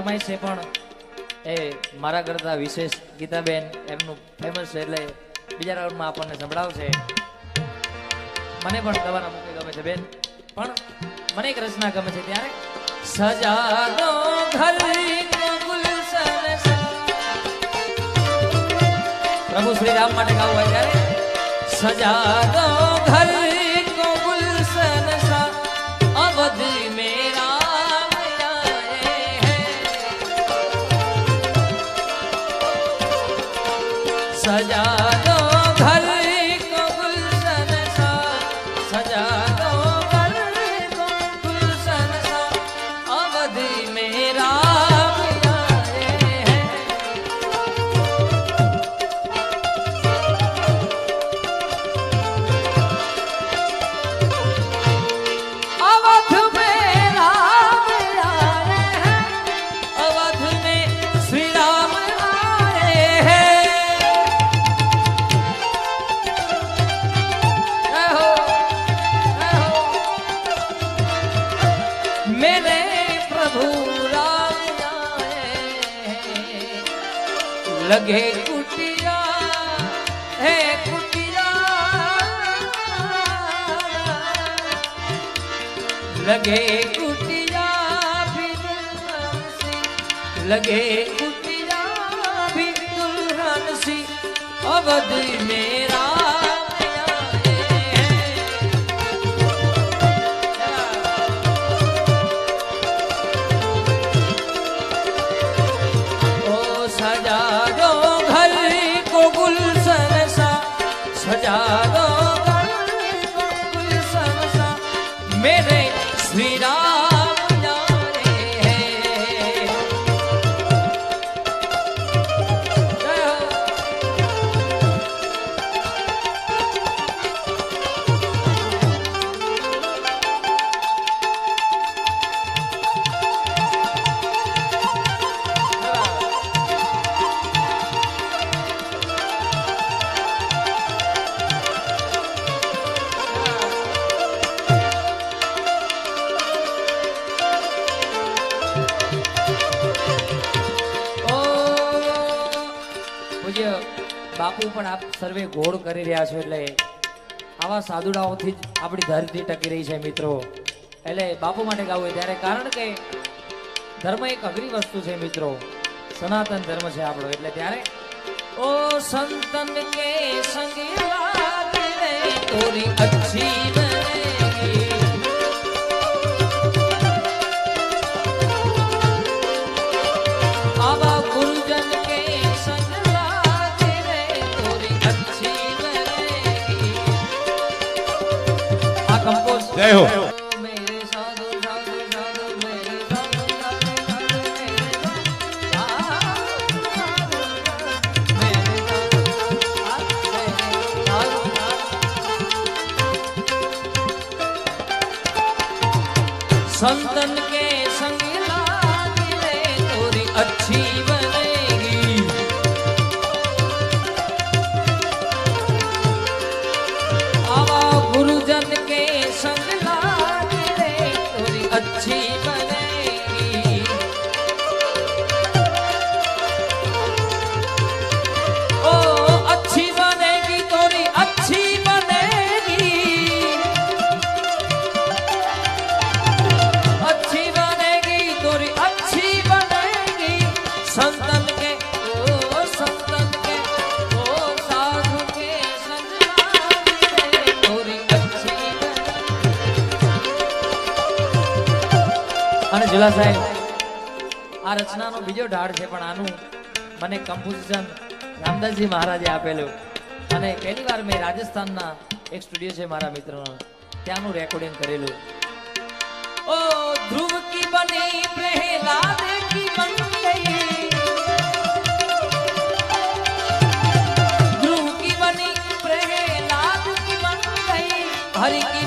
ફરમાઈશ છે પણ એ મારા કરતા વિશેષ ગીતાબેન એમનું ફેમસ છે એટલે બીજા રાઉન્ડમાં આપણને સંભળાવશે. મને પણ તમારા મુખે ગમે છે બેન. પણ મને એક રચના ગમે છે ત્યારે. સજા દો. પ્રભુ શ્રી રામ માટે ગાવું હોય ત્યારે. સજા ઘર लगे कुटिया है कुटिया लगे कुटिया भी दुल्हन सी लगे कुटिया भी दुल्हन सी अवध मेरा બાપુ પણ આપ સર્વે ગોળ કરી રહ્યા છો એટલે આવા સાદુડાઓથી જ આપણી ધરતી ટકી રહી છે મિત્રો. એટલે બાપુ માટે ગાવું ત્યારે કારણ કે ધર્મ એક અઘરી વસ્તુ છે મિત્રો. સનાતન ધર્મ છે આપણો. એટલે ત્યારે ઓ સંતન કે સંગ તોરી અચ્છી જય હો. સંતન કે ઝુલા સાહેબ આ રચનાનો બીજો ઢાળ છે પણ આનું મને કમ્પોઝિશન રામદાસજી મહારાજે આપેલું. અને પહેલી વાર મેં રાજસ્થાનના એક સ્ટુડિયો છે મારા મિત્રનો ત્યાંનું રેકોર્ડિંગ કરેલું. ઓ ધ્રુવ કી બની પ્રહલાદ કી બની ગઈ ધ્રુવ કી બની પ્રહલાદ કી બની ગઈ હરી કી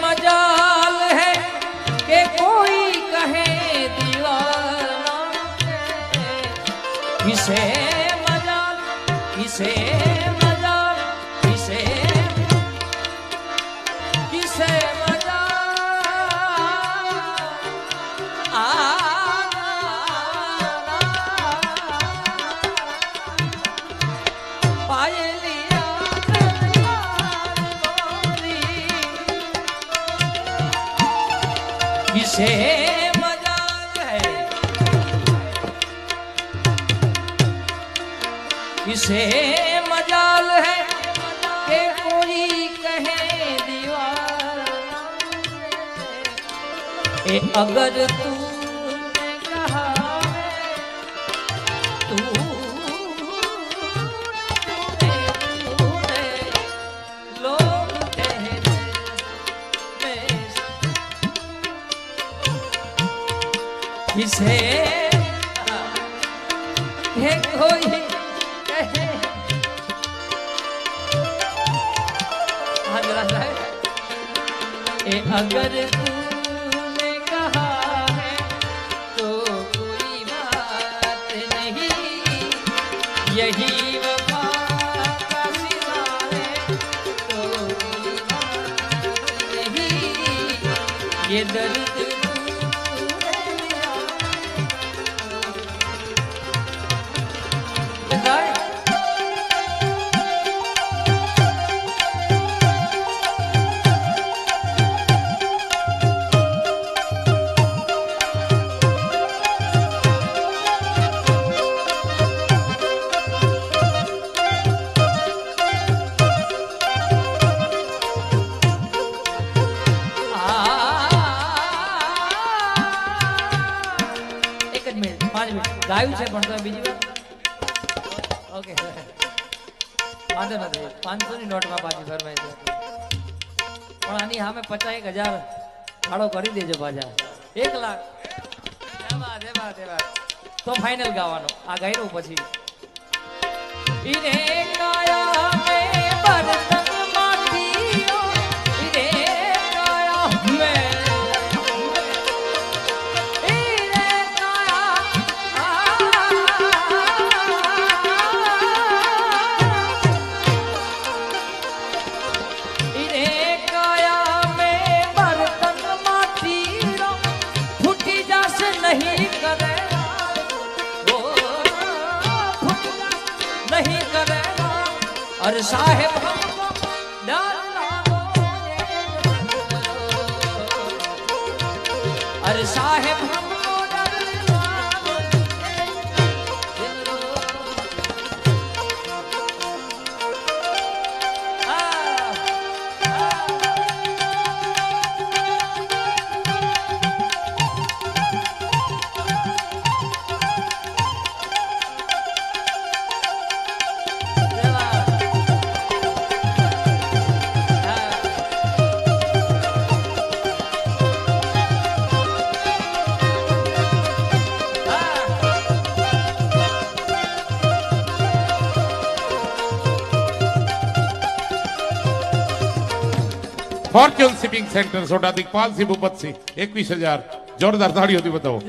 મજાલ હે કે કોઈ કહે દિવાના વિશે છે किसे मजाल है के कोई कहे दीवार ए अगर तू मुझे। हे कोई ए हाँ, अगर तूने कहा है तो कोई बात नहीं। यही तो ये दर्द તો ફાઈનલ ગાવાનો. આ ગાયનું પછી. ઇને અરે સાહેબ ટ્રેનિંગ સેન્ટર સોડાથી પાલસી ભૂપતસિંહ. એકવીસ હજાર. જોરદાર તાળીઓથી બતાવો.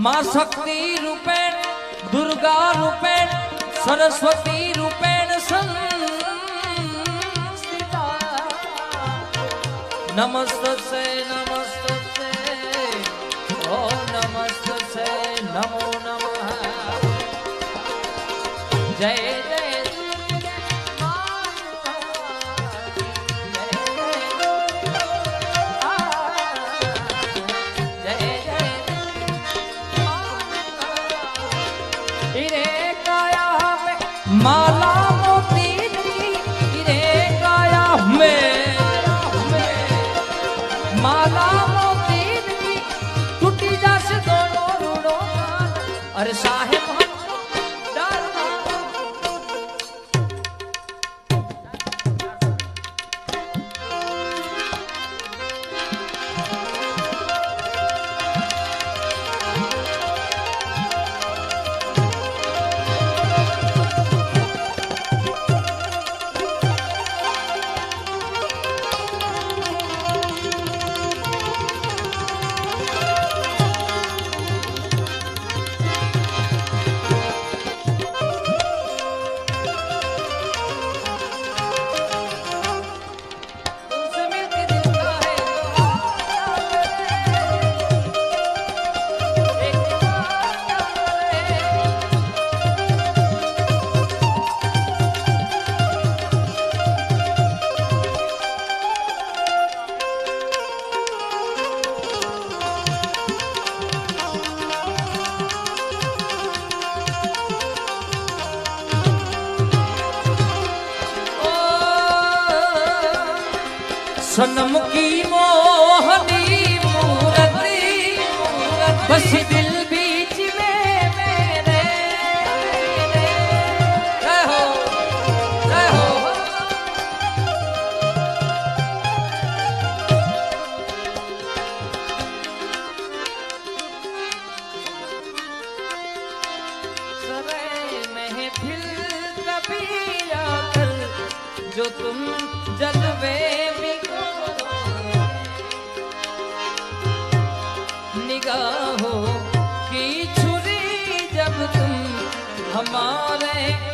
માં શક્તિ રૂપેણ દુર્ગા રૂપેણ સરસ્વતી રૂપેણ નમસ્તે નમ हमारे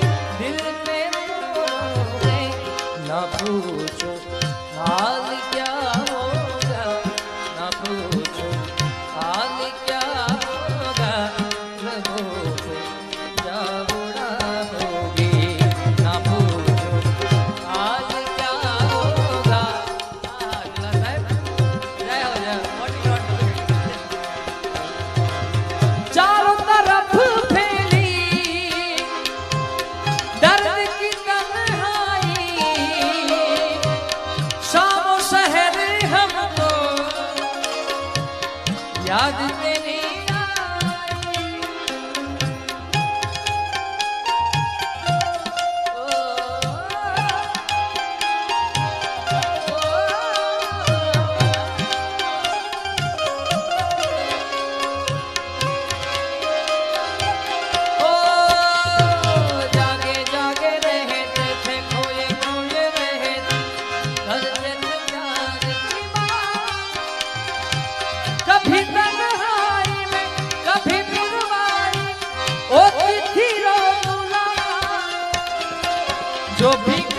જો ફિકર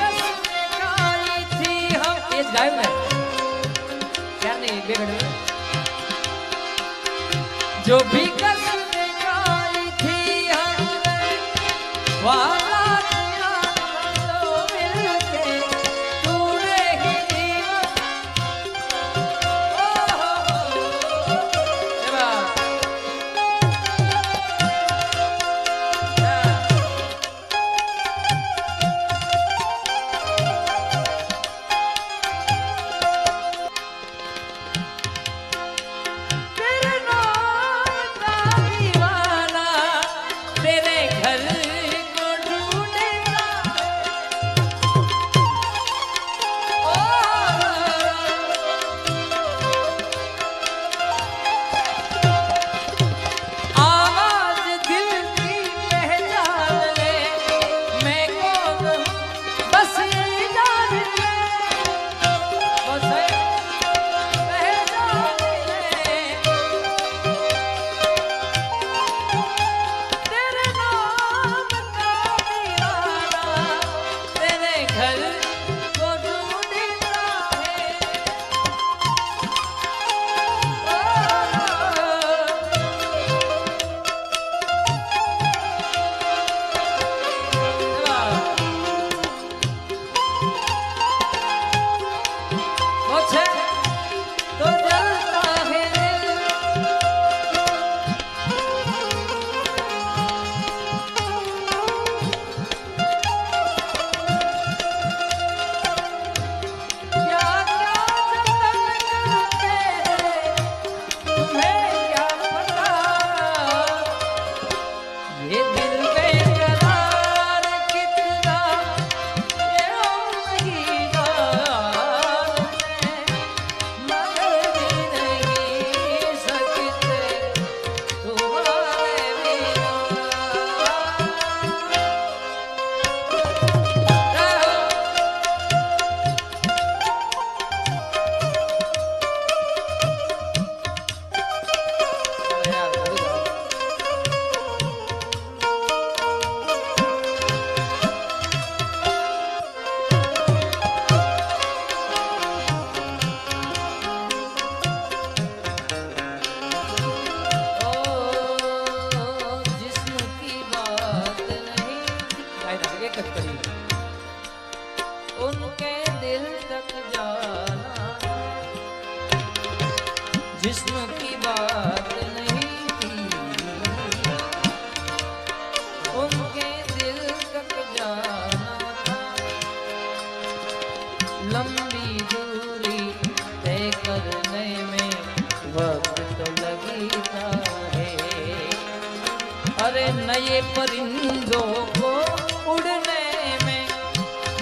કાલી થી હમ એ જ ગાયું ને? ત્યાર નહીં બે લંબી દૂરી તય કરને મેં વક્ત તો લગી તારે અરે નયે પરિંદો કો ઉડને મેં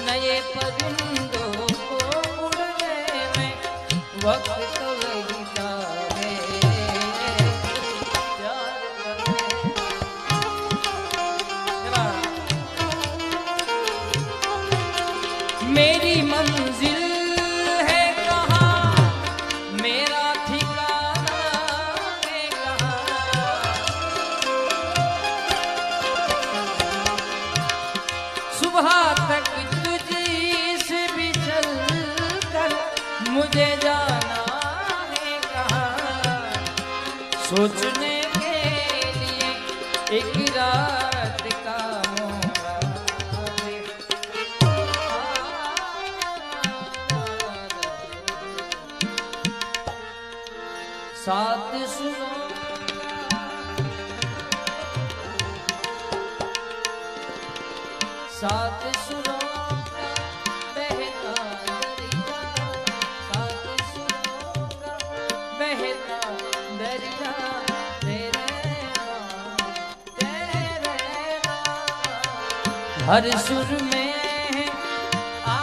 નયે પરિંદો કો ઉડને મેં વક્ત तुझे जाना है कहा सोचने के लिए एक रात का सात सुबह सात हर सुर में आ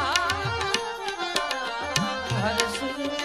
हर सुर में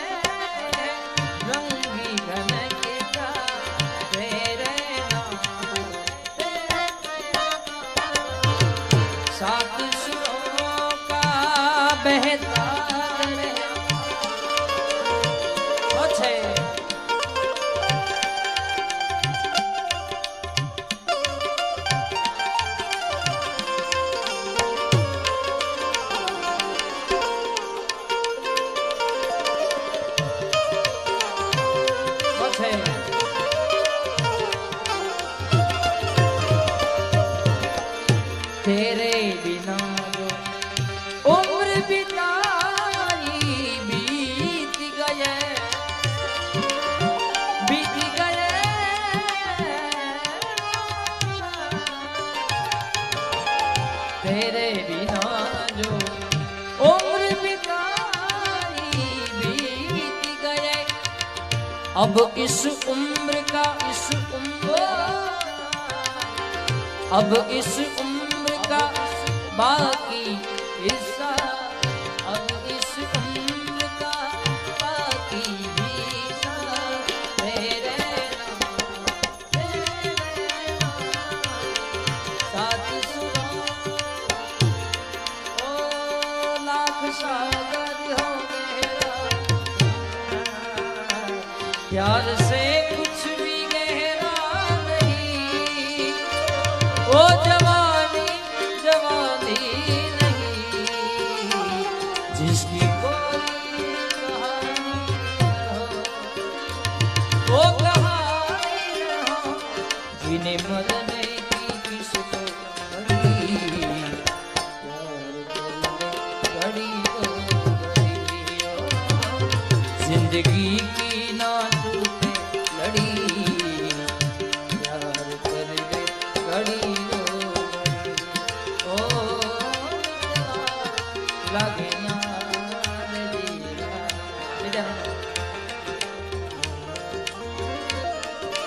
अब इस उम्र का इस उम्र अब इस उम्र का बाकी से कुछ भी गहरा नहीं ओ जब